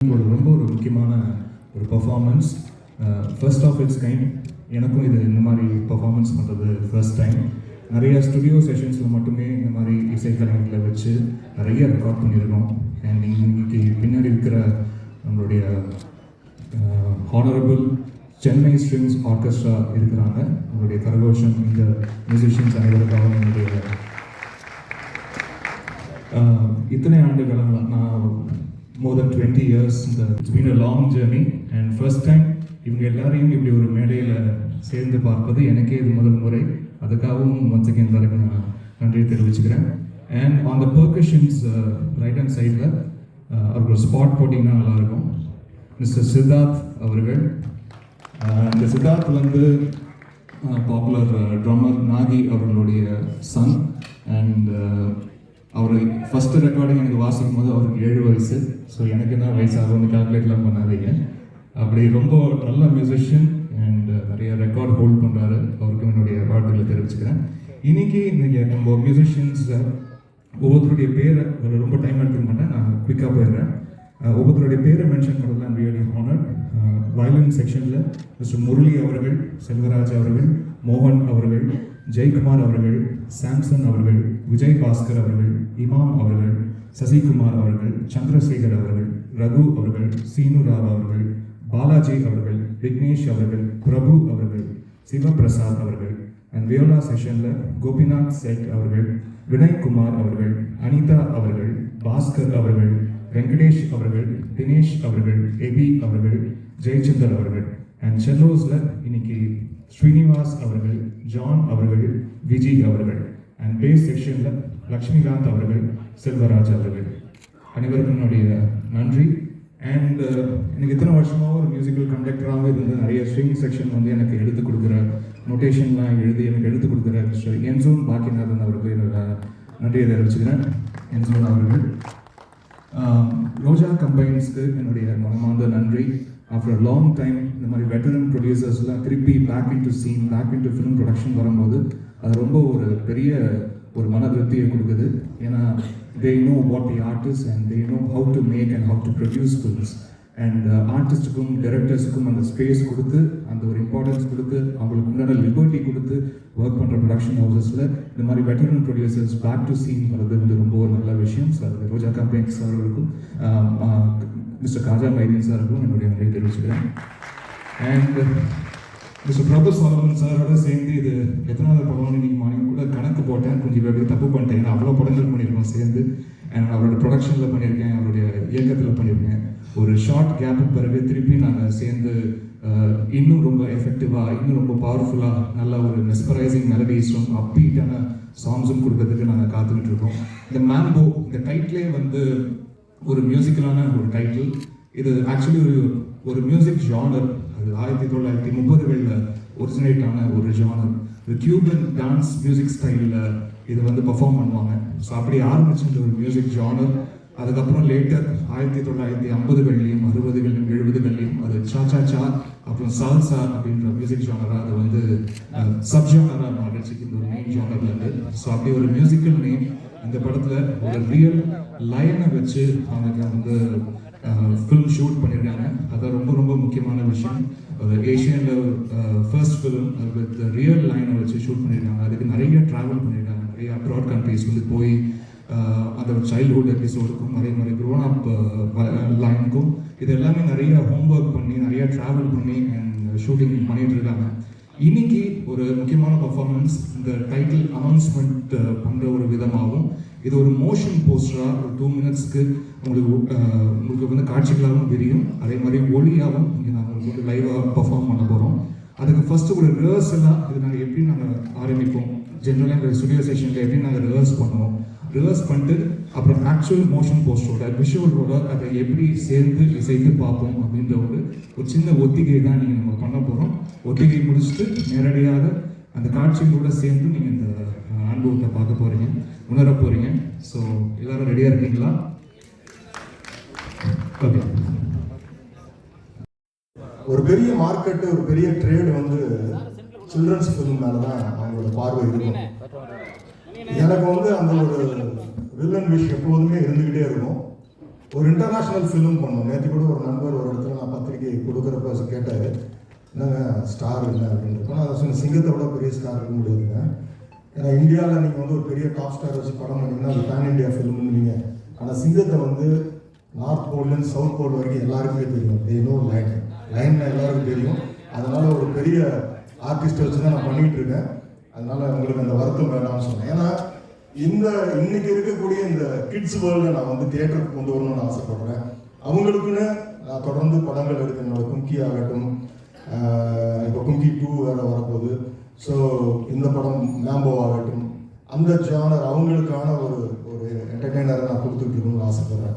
ஒரு ரொம்ப ஒரு முக்கியமான ஒரு performance first of its kind எனக்கும் இது இந்த மாதிரி பர்ஃபார்மன்ஸ் பண்ணுறது ஃபர்ஸ்ட் டைம் நிறைய ஸ்டுடியோ செஷன்ஸில் மட்டுமே இந்த மாதிரி இசைக்கலைஞர்களை வச்சு நிறைய ரெக்கார்ட் பண்ணியிருக்கோம். அண்ட் இன்னைக்கு பின்னாடி இருக்கிற நம்மளுடைய ஹானரபிள் சென்னை ஸ்ட்ரிங்ஸ் ஆர்கெஸ்ட்ரா இருக்கிறாங்க. நம்மளுடைய கரகோஷம் இந்த மியூசிஷியன்ஸ் அனைவருக்காக என்னுடைய uh, இத்தனை ஆண்டு நான் மோர் தென் டுவெண்ட்டி இயர்ஸ் இந்த it's been a long journey and first time இவங்க எல்லாரையும் இப்படி ஒரு மேடையில் சேர்ந்து பார்ப்பது எனக்கே இது முதல் முறை. அதுக்காகவும் ஒன்ஸ் அகேன் தலைவர் நான் நன்றியை தெரிவிச்சுக்கிறேன். And on the percussions right hand சைடில் அவருக்கு ஒரு ஸ்பாட் போட்டிங்கன்னா நல்லாயிருக்கும். மிஸ்டர் சித்தார்த் அவர்கள். Uh, இந்த சித்தார்த் வந்து பாப்புலர் ட்ரம்மர் நாகி அவர்களுடைய சன் அண்ட் அவர் ஃபஸ்ட்டு ரெக்கார்டிங் எனக்கு வாசிக்கும் போது அவருக்கு ஏழு வயசு. ஸோ எனக்கு என்ன வயசு ஆகும்னு கால்குலேட்லாம் பண்ணாதீங்க. அப்படி ரொம்ப நல்ல மியூசிஷியன் அண்ட் uh, நிறைய ரெக்கார்ட் ஹோல்ட் பண்ணுறாரு அவருக்கும் என்னுடைய வாழ்த்துக்களை தெரிவிச்சுக்கிறேன். இன்னைக்கு நீங்கள் நம்ம மியூசிஷியன்ஸை uh, ஒவ்வொருத்தருடைய பேரை ஒரு ரொம்ப டைம் எடுத்துக்க மாட்டேன். நான் குயிக்காக போயிடுறேன். Uh, ஒவ்வொருத்தருடைய பேரை மென்ஷன் பண்ணுறது ஐம் ரியலி ஹானர் வயலின் செக்ஷனில் மிஸ்டர் முரளி அவர்கள் செல்வராஜ் அவர்கள் மோகன் அவர்கள் ஜெயக்குமார் அவர்கள் சாம்சன் அவர்கள் விஜய் பாஸ்கர் அவர்கள் இமாம் அவர்கள் சசிகுமார் அவர்கள் சந்திரசேகர் அவர்கள் ரகு அவர்கள் சீனு ராவ் அவர்கள் பாலாஜி அவர்கள் விக்னேஷ் அவர்கள் பிரபு அவர்கள் சிவபிரசாத் அவர்கள் அண்ட் வியோலா செஷனில் கோபிநாத் சேட் அவர்கள் வினய்குமார் அவர்கள் அனிதா அவர்கள் பாஸ்கர் அவர்கள் வெங்கடேஷ் அவர்கள் தினேஷ் அவர்கள் எபி அவர்கள் ஜெயச்சந்தர் அவர்கள். அண்ட் செல்லோஸில் இன்னைக்கு ஸ்ரீனிவாஸ் அவர்கள் ஜான் அவர்கள் விஜய் அவர்கள். அண்ட் பேஸ் செக்ஷனில் லக்ஷ்மிகாந்த் அவர்கள் செல்வராஜ் அவர்கள். அனைவருக்கும் என்னுடைய நன்றி. அண்ட் uh, எனக்கு இத்தனை வருஷமாக ஒரு மியூசிக்கல் கண்டக்டராக இருந்து நிறைய ஸ்ட்ரிங் செக்ஷன் வந்து எனக்கு எடுத்து கொடுக்குற நோட்டேஷன்லாம் எழுதி எனக்கு எடுத்து கொடுக்குற மிஸ்டர் என்சோன் பாக்கியநாதன் அவருக்கு என்னோட நன்றியை தெரிவிச்சுக்கிறேன். என்சோன் அவர்கள். Um, ரோஜா கம்பைன்ஸ்க்கு என்னுடைய மனமார்ந்த நன்றி. ஆஃப்டர் லாங் டைம் இந்த மாதிரி வெட்டரன் ப்ரொடியூசர்ஸ்லாம் திருப்பி back into scene back into film production வரும்போது அது ரொம்ப ஒரு பெரிய ஒரு மன திருப்தியை கொடுக்குது. ஏன்னா they know what the artist and they know how to make and how to produce films and ஆர்டிஸ்ட்டுக்கும் டைரக்டர்ஸுக்கும் அந்த ஸ்பேஸ் கொடுத்து அந்த ஒரு இம்பார்ட்டன்ஸ் கொடுத்து அவங்களுக்கு உண்டான லிபர்ட்டி கொடுத்து ஒர்க் பண்ணுற ப்ரொடக்ஷன் ஹவுசஸில் இந்த மாதிரி veteran producers back to scene வர்றது வந்து ரொம்ப ஒரு நல்ல விஷயம். ஸோ அது ரோஜா கம்பெனிஸ் அவர்களுக்கும் மிஸ்டர் காஜா மைதீன் சாருக்கும் என்னுடைய நன்றி தெரிவிச்சுக்கிறேன். அண்ட் மிஸ்டர் பிரபு சோலமன் சாரோட சேர்ந்து இது எத்தனாவது படம்னு நீங்கள் மார்னிங் கூட கணக்கு போட்டேன். கொஞ்சம் இப்படி தப்பு பண்ணிட்டேன். ஏன்னா அவ்வளோ படங்கள் பண்ணியிருக்கோம் சேர்ந்து. அண்ட் அவரோட ப்ரொடக்ஷனில் பண்ணியிருக்கேன். அவருடைய இயக்கத்தில் பண்ணியிருக்கேன். ஒரு ஷார்ட் கேப்புக்கு பிறகு திருப்பி நாங்கள் சேர்ந்து இன்னும் ரொம்ப எஃபெக்டிவாக இன்னும் ரொம்ப பவர்ஃபுல்லாக நல்ல ஒரு மெஸ்பரைசிங் மெலடிஸும் அப்பீட்டான சாங்ஸும் கொடுக்கறதுக்கு நாங்கள் காத்துக்கிட்டு இருக்கோம். இந்த மேம்போ இந்த டைட்டிலே வந்து ஒரு மியூசிக்கலான ஒரு டைட்டில் இது ஆக்சுவலி ஒரு ஒரு மியூசிக் ஜானர் அது ஆயிரத்தி தொள்ளாயிரத்தி முப்பதுகளில் ஒரிஜினேட் ஆன ஒரு ஜானர் இந்த கியூபன் டான்ஸ் மியூசிக் ஸ்டைலில் இது வந்து பெர்ஃபார்ம் பண்ணுவாங்க. ஸோ அப்படி ஆரம்பிச்சிருந்த ஒரு மியூசிக் ஜானர் அதுக்கப்புறம் லேட்டர் ஆயிரத்தி தொள்ளாயிரத்தி ஐம்பதுகள்லையும் அறுபதுகள்லையும் எழுபதுகள்லையும் அது சா சா சா அப்புறம் சால்சா அப்படின்ற மியூசிக் ஜானராக அது வந்து சப் ஜானராக மாறிடுச்சு இந்த ஒரு மெயின் ஜானர்ல இருந்து. ஸோ அப்படி ஒரு மியூசிக்கல் நேம் இந்த படத்தில் ஒரு ரியல் லைனை வச்சு அவங்க வந்து ஃபிலிம் ஷூட் பண்ணியிருக்காங்க அது ரொம்ப ரொம்ப முக்கியமான விஷயம். ஏஷியனில் ஃபர்ஸ்ட் ஃபிலிம் வித் ரியல் லைனை வச்சு ஷூட் பண்ணியிருக்காங்க அதுக்கு நிறைய ட்ராவல் பண்ணியிருக்காங்க நிறைய அப்ராட் கண்ட்ரீஸ் வந்து போய் ஆஹ் அந்த சைல்ட்ஹுட் எபிசோடுக்கும் நிறைய மாதிரி க்ரோன் அப் லைனுக்கும் இது எல்லாமே நிறைய ஹோம்ஒர்க் பண்ணி நிறைய ட்ராவல் பண்ணி அண்ட் ஷூட்டிங் பண்ணிகிட்டு இருக்காங்க. இன்னைக்கு ஒரு முக்கியமான பர்ஃபார்மன்ஸ் இந்த டைட்டில் அனௌன்ஸ்மெண்ட் பண்ணுற ஒரு விதமாகவும் இது ஒரு மோஷன் போஸ்டராக ஒரு டூ மினிட்ஸ்க்கு உங்களுக்கு உங்களுக்கு வந்து காட்சிகளாகவும் தெரியும். அதே மாதிரி ஒளியாகவும் இங்கே நாங்கள் உங்களுக்கு வந்து லைவாக பர்ஃபார்ம் பண்ண போகிறோம் அதுக்கு ஃபஸ்ட்டு ஒரு ரிஹர்சலாக இது நாங்கள் எப்படி நாங்கள் ஆரம்பிப்போம்? ஜென்ரலாக எங்கள் ஸ்டுடியோ செஷனில் எப்படி நாங்கள் ரிஹர்ஸ் பண்ணுவோம்? ரிவர்ஸ் பண்ணிட்டு அப்புறம் ஆக்சுவல் மோஷன் போஸ்டரோட விஷுவலோட அதை எப்படி சேர்ந்து இசைந்து பார்ப்போம் அப்படின்ற ஒரு ஒரு சின்ன ஒத்திகை தான் நீங்கள் நம்ம பண்ண போகிறோம் ஒத்திகை முடிச்சுட்டு நேரடியாக அந்த காட்சிகளோட சேர்ந்து நீங்கள் இந்த அனுபவத்தை பார்க்க போகிறீங்க உணர போகிறீங்க ஸோ எல்லோரும் ரெடியாக இருக்கீங்களா? ஒரு பெரிய மார்க்கெட்டு ஒரு பெரிய ட்ரேடு வந்து சில்ட்ரன்ஸ் ஃபிலிம் மேலே தான் அவங்களோட பார்வை இருக்கும். எனக்கு வந்து அந்த ஒரு வில்லன் விஷ் எப்போதுமே இருந்துக்கிட்டே இருக்கும். ஒரு இன்டர்நேஷ்னல் ஃபிலிம் பண்ணோம். நேற்று கூட ஒரு நண்பர் ஒரு இடத்துல நான் பத்திரிக்கை கொடுக்குறப்ப கேட்டார் என்னங்க ஸ்டார் இல்லை அப்படின்ட்டு நான் அதை சிங்கத்தை விட பெரிய ஸ்டார் இருக்க முடியாதுங்க. ஏன்னா இந்தியாவில் நீங்கள் வந்து ஒரு பெரிய டாப் ஸ்டார் வச்சு படம் பண்ணிங்கன்னா அது பேன் இண்டியா ஃபிலிம்னுவீங்க ஆனால் சிங்கத்தை வந்து நார்த் போல்லேருந்து சவுத் போல் வரைக்கும் எல்லாருக்குமே தெரியும். ஏனோ லைன் லைன் எல்லாருக்கும் தெரியும். அதனால் ஒரு பெரிய ஆர்டிஸ்ட் வச்சு தான் நான் பண்ணிகிட்டு இருக்கேன். அதனால் உங்களுக்கு அந்த வருத்தம் வேணாம்னு சொன்னேன். ஏன்னா இந்த இன்னைக்கு இருக்கக்கூடிய இந்த கிட்ஸ் வேர்ல்டை நான் வந்து தியேட்டருக்கு கொண்டு வரணும்னு ஆசைப்படுறேன். அவங்களுக்குன்னு நான் தொடர்ந்து படங்கள் எடுக்கிறனால கும்கி ஆகட்டும். இப்போ கும்கி டூ வேறு வரப்போகுது. ஸோ இந்த படம் மேம்போ ஆகட்டும். அந்த ஜானர் அவங்களுக்கான ஒரு ஒரு என்டர்டெய்னரை நான் கொடுத்துட்டு இருக்கணும்னு ஆசைப்படுறேன்.